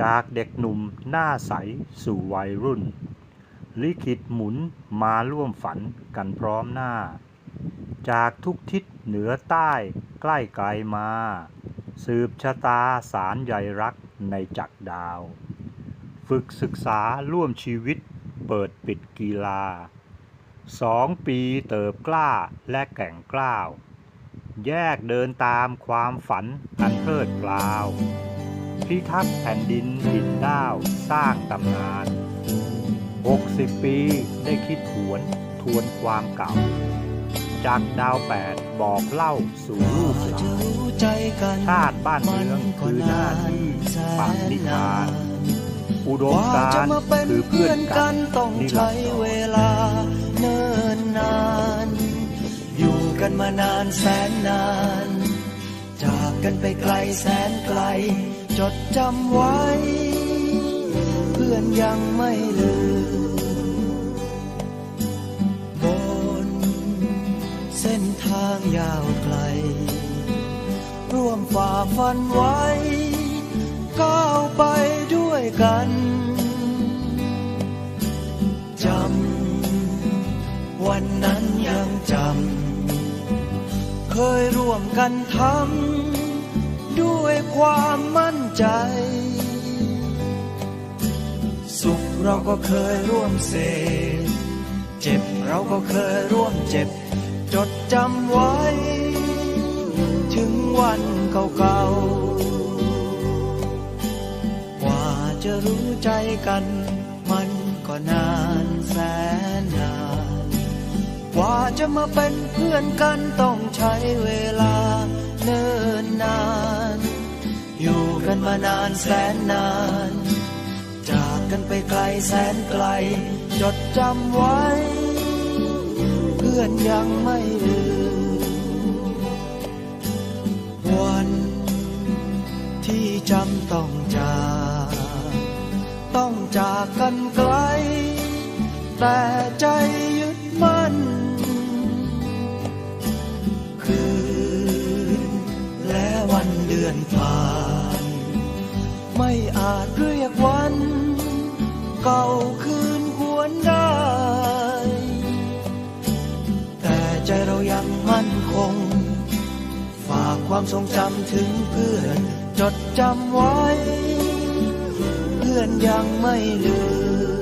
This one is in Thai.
จากเด็กหนุ่มหน้าใสสู่วัยรุ่น ลิขิตหมุนมาร่วมฝันกันพร้อมหน้า จากทุกทิศเหนือใต้ใกล้ไกลมา สืบชะตาสารใยรักในจักรดาว ฝึกศึกษาร่วมชีวิตเปิดปิดกีฬาสองปีเติบกล้าและแก่งกล้าว แยกเดินตามความฝันอันเพลิดเพลาว พิทักษ์แผ่นดินดินด้าว สร้างตำนาน 60 ปีได้คิดหวนทวนความเก่า จากดาวแปดบอกเล่าสู่ลูกหลานชาติบ้านเมืองคือหน้าที่ปักนิทานอุดมกว่าการจะณ์มาเป็นคือเพื่เพื่ออนนกักันนต้องนิรัใช้นดเวรลาเนิ่นนาน อยู่กันมานานแสนนาน จากกันไปไกลแสนไกล จดจำไว้ เพื่อนยังไม่ลืมบนเส้นทางยาวไกล ร่วมฝ่าฟันไว้ ก้าวไปด้วยกันจำวันนั้นยังจำเคยร่วมกันทำ ด้วยความมั่นใจ สุขเราก็เคยร่วมเสพเจ็บเราก็เคยร่วมเจ็บ จดจำไว้ ถึงวันเก่าๆ กว่าจะรู้ใจกัน มันก็นานแสนนาน กว่าจะมาเป็นเพื่อนกันต้องใช้เวลาานานแสนนาน จากกันไปไกลแสนไกล จดจำไว้ เพื่อนยังไม่ลืม วันที่จำต้องจากต้องจากกันไกล แต่ใจยึดมั่น คืนและวันเดือนผ่าน ไม่อาจเรียกวัน เก่าคืนหวนได้ แต่ใจเรายังมั่นคง ฝากความทรงจำถึงเพื่อนจดจำไว้ เพื่อนยังไม่ลืม